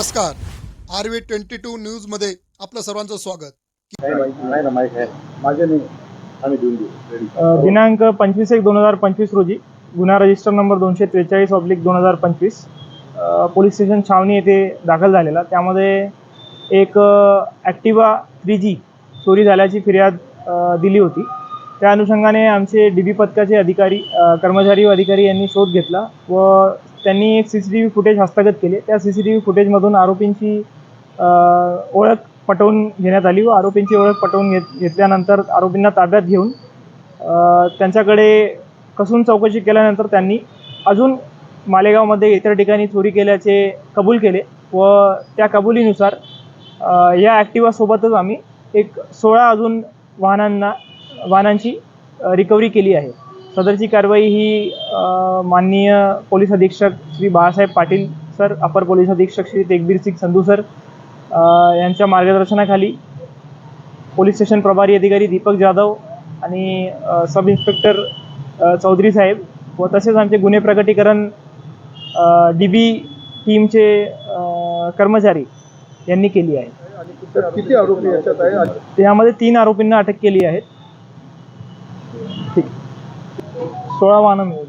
नमस्कार. R V twenty two न्यूजमध्ये आपलं सर्वांचं स्वागत. नाही ना माईक आहे. माझे नाही. आम्ही देऊन देऊ. रेडी अ, दिनांक पंचवीस एक दोन हजार पंचवीस रोजी गुन्हा रजिस्टर नंबर दोनशे त्रेचाळीस ऑब्लिक दोन हजार पंचवीस पोलीस स्टेशन छावणी येथे दाखल झालेला. त्यामध्ये एक ॲक्टिवा थ्री जी चोरी झाल्याची फिर्याद दिली होती. त्या अनुषंगाने आमचे डी बी पथकाचे अधिकारी कर्मचारी व अधिकारी यांनी शोध घेतला व त्यांनी एक C C T V footage हस्तगत केले. त्या सी सी टी व्ही फुटेजमधून आरोपींची ओळख पटवून घेण्यात आली व आरोपींची ओळख पटवून घेत घेतल्यानंतर आरोपींना ताब्यात घेऊन त्यांच्याकडे कसून चौकशी केल्यानंतर त्यांनी अजून मालेगावमध्ये इतर ठिकाणी चोरी केल्याचे कबूल केले व त्या कबुलीनुसार या ॲक्टिवासोबतच आम्ही एक सोळा अजून वाहनांना वाहनांची रिकव्हरी केली आहे. सदरची कारवाई ही माननीय पोलीस अधीक्षक श्री बाळासाहेब पाटील सर अपर पोलीस अधीक्षक श्री तेगबीर सिंग संधू सर यांच्या मार्गदर्शनाखाली पोलीस स्टेशन प्रभारी अधिकारी दीपक जाधव आणि सब इन्स्पेक्टर चौधरी साहेब व तसेच आमचे गुन्हे प्रकटीकरण डी बी टीमचे कर्मचारी यांनी केली आहे. किती आरोपी याच्यात आहे? आणि त्यामध्ये तीन आरोपींना अटक केली आहे. ठीक. सोळा वाहनं मिळून